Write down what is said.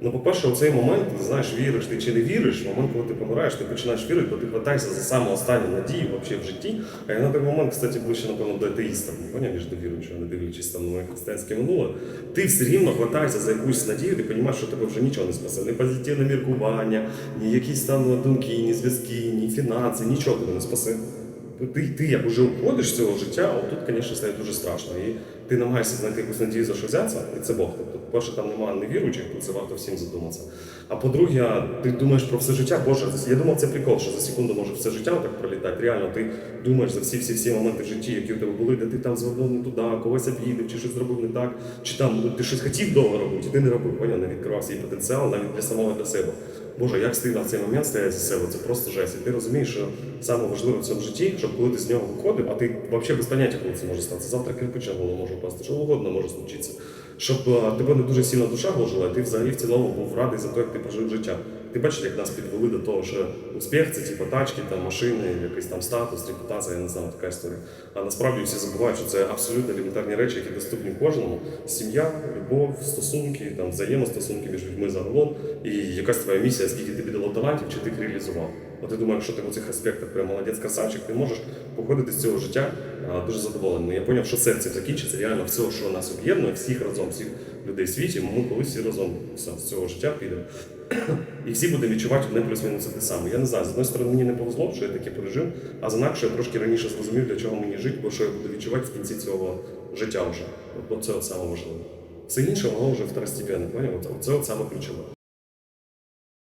Ну, по-перше, у цей момент, ти знаєш, віриш ти чи не віриш, в момент, коли ти помираєш, ти починаєш вірити, бо ти хватаєшся за саму останню надію взагалі в житті. А я на той момент, кстати, ближче, напевно, до атеїста, поняв, ніж до віруючого, не дивлячись там моє християнське минуле. Ти все рівно хватаєшся за якусь надію, ти розумієш, що тебе вже нічого не спасе. Ні позитивне міркування, ні якісь там думки, ні зв'язки, ні фінанси, нічого тебе не спасе. Ти, ти як уже уходиш з цього життя, от тут, звісно, стає дуже страшно. І ти намагаєшся знайти якусь надію за що взятися, і це Бог. Тобто, по-перше, там немає невіруючих, про це варто всім задуматися. А по-друге, ти думаєш про все життя, Боже, я думав, це прикол, що за секунду може все життя так пролітати. Реально, ти думаєш за всі всі всі моменти в житті, які у тебе були, де ти там звернув не туди, когось обідав, чи щось зробив не так, чи там ну, ти щось хотів довго робити, і ти не робив, поняв, не відкривав свій потенціал навіть для самого для себе. Боже, як стидно в цей момент стояти за себе, це просто жесть. І ти розумієш, що саме важливе в цьому житті, щоб коли ти з нього виходив, а ти взагалі без поняття, коли це може статися. Завтра кирпич на голову може впасти, що угодно може случитися. Щоб е, тебе не дуже сильно душа гложила, а ти взагалі в цілому був радий за те, як ти прожив життя. Ти бачиш, як нас підвели до того, що успіх це типу тачки, там, машини, якийсь там статус, репутація, я не знаю, така історія. А насправді всі забувають, що це абсолютно елементарні речі, які доступні кожному. Сім'я, любов, стосунки, там, взаємостосунки між людьми загалом, і якась твоя місія, скільки тобі дало талантів, чи ти їх реалізував. От я думаю, якщо ти в цих аспектах прям молодець красавчик, ти можеш походити з цього життя дуже задоволеним. Я зрозумів, що серце закінчиться реально все, що нас об'єднує, всіх разом, всіх людей в світі, ми колись всі разом все, з цього життя підемо. І всі будемо відчувати одне плюс-мінус те саме. Я не знаю, з одної сторони мені не повезло, що я таке пережив, а з інакше я трошки раніше зрозумів, для чого мені жити, бо що я буду відчувати в кінці цього життя вже. От це от саме важливе. Все інше, воно вже второстепенне, поняв? Це от саме ключове.